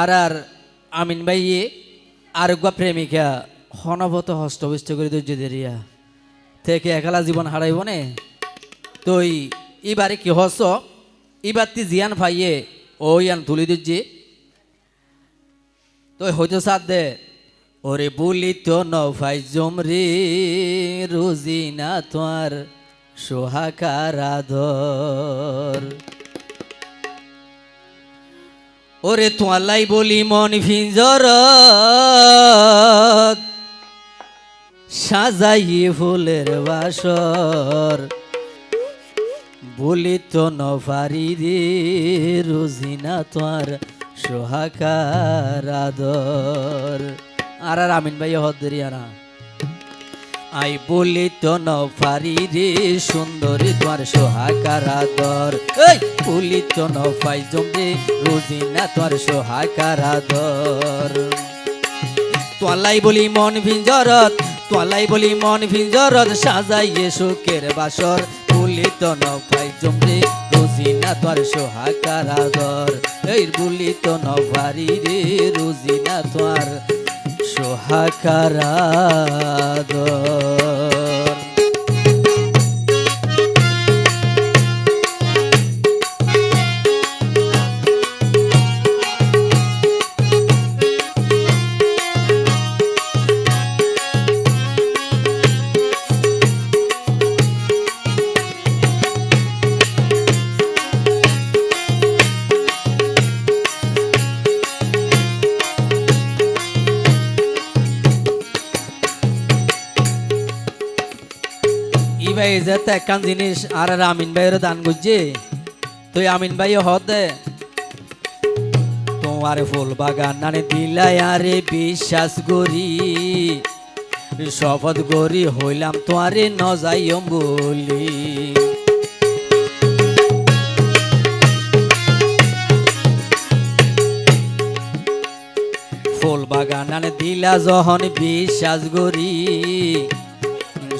আর আর আমিন ভাই আর গা প্রেমিকা, হনবত হস্তবিষ্ট করে ধৈর্য দেরিয়া থেকে একালা জীবন হারাইব নে তুই এবারে কি হস? এবার তুই জিয়ান ভাইয়ে, ও ইয়ান তুলি দিচ্ছি তুই হয়তো সাথ দে। ওরে বলি তো নভাই জমরি রুজিনা তোয়ার সোহাকার আদর ওরে তোয়ালাই বলি মন ভিঞ্জর সাজাইয়ে ফুলের বাসর। বলি তো নভারি রে রোজিনা তোয়ার সোহাকার আদর। আর আর আমিন ভাই হদ্দরিয়ানা। আই বলি তো নফারি রে, সুন্দরী তোমার সোহাকার আদর। এই, বলি তো নফাই জমরে রোজিনা তোমার সোহাকার আদর। তোয়ালাই বলি মন ভিঞ্জরত তোয়ালাই বলি মন ভিঞ্জরত, সাজাইয়ে সুখের বাসর। বলি তো নফাই জমরে রোজিনা তোর সোহাকার আদর। এই, বলি তো নফারি রে রোজিনা তোর সোহাকার আদর। ই ভাই যে একখান জিনিস, আর আর আমিন ভাইয়েরও দান করছে তুই আমিন ভাই দে। তোমার ফুল বাগান নানে দিলাই, আরে বিশ্বাস করি। শপথ করি, হইলাম তোমারে ন যাইম বলি ফুল বাগান নানে দিলা, যখন বিশ্বাস করি।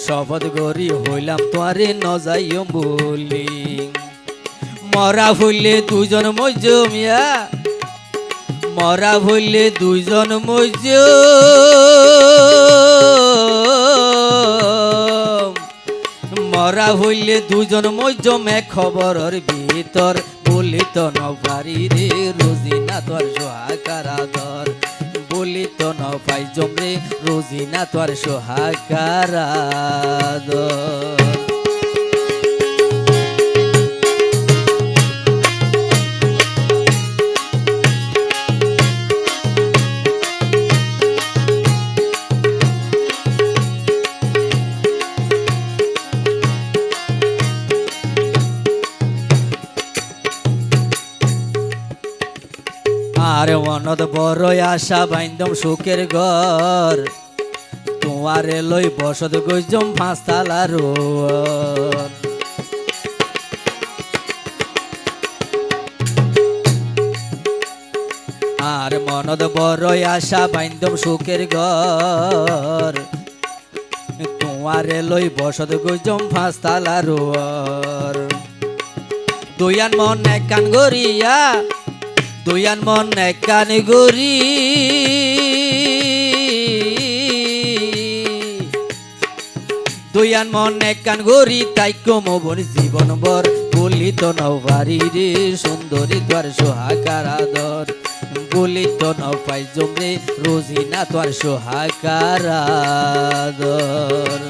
শপথ করি হইলাম তোয়ারে ন যাইম বলি। মরা হইলে দুজন মজ্জ মিয়া। মরা হইলে দুইজন মজ্জ মরা হইলে দুজন মজ্জ মে খবরের ভিতর। বলি তো নভারি রে রোজিনা তোর সোহাকার বলি তো নাই জমরে রোজিনা তোর সোহাকার আর মনত বড় আশা বাইন্দম সুখের ঘর। তোমারে লই বসত গইজম পাঁচতালার আর মনত বড় আশা বাইন্দম সুখের ঘর। তোমারে লই বসত গইজম পাঁচতালার দুয়ান মন এক গরিয়া দুয়ান মন এক কান গরি দুয়ান মন এক কান গরি তাই কমবর জীবন বর বলি তো নভারি রে, সুন্দরী তোর সোহাকার আদর। বলি তো নপাই জমরে রোজিনা তোর সোহাকার আদর।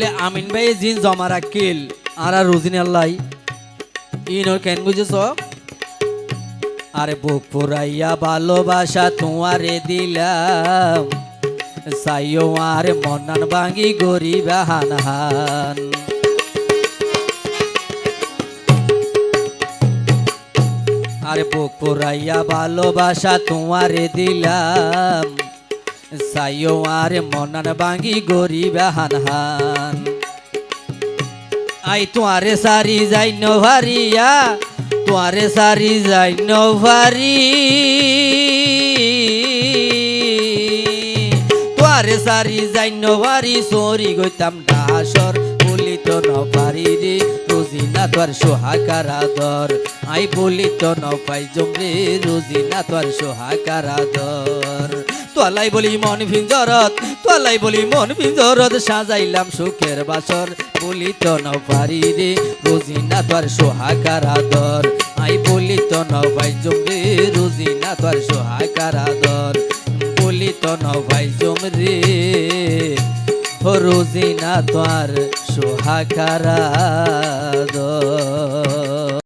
তাহলে আমিন ভাই জিন জমা রাখিল আর আর রুজিন আল্লাহ ইন ওর কেন বুঝেছ? আরে বুক পুরাইয়া ভালোবাসা তোমারে দিলাম। সাইও আর মনান ভাঙি গরিব হান হান। আরে বুক ভালোবাসা তোমারে দিলাম। সাইও আরে মনান বাঙ্গি গরিব হান হান। আই তোমারে সারি যাই নভারিয়া তোমারে সারি যাই নভারি তোমারে সারি যাই নভারি সরি গইতাম ডাসর বলি তো নপারি রে, রোজিনা তোর সোহাকারা দর আই বলি তো নপাই জমরে রোজিনা তোর সোহাকারা দর তোলাই বলি মন ভিঞ্জরত, তোলাই বলি মন ভিঞ্জরত, সাজাইলাম সুখের বাসর, বলি তো নপারি রে রোজিনা তোর সোহাকারা দর আই বলি তো নপাই জমরে রোজিনা তোর সোহাকারা দর বলি তো নভাই জমরে রোজিনা তোর সোহাকারা দর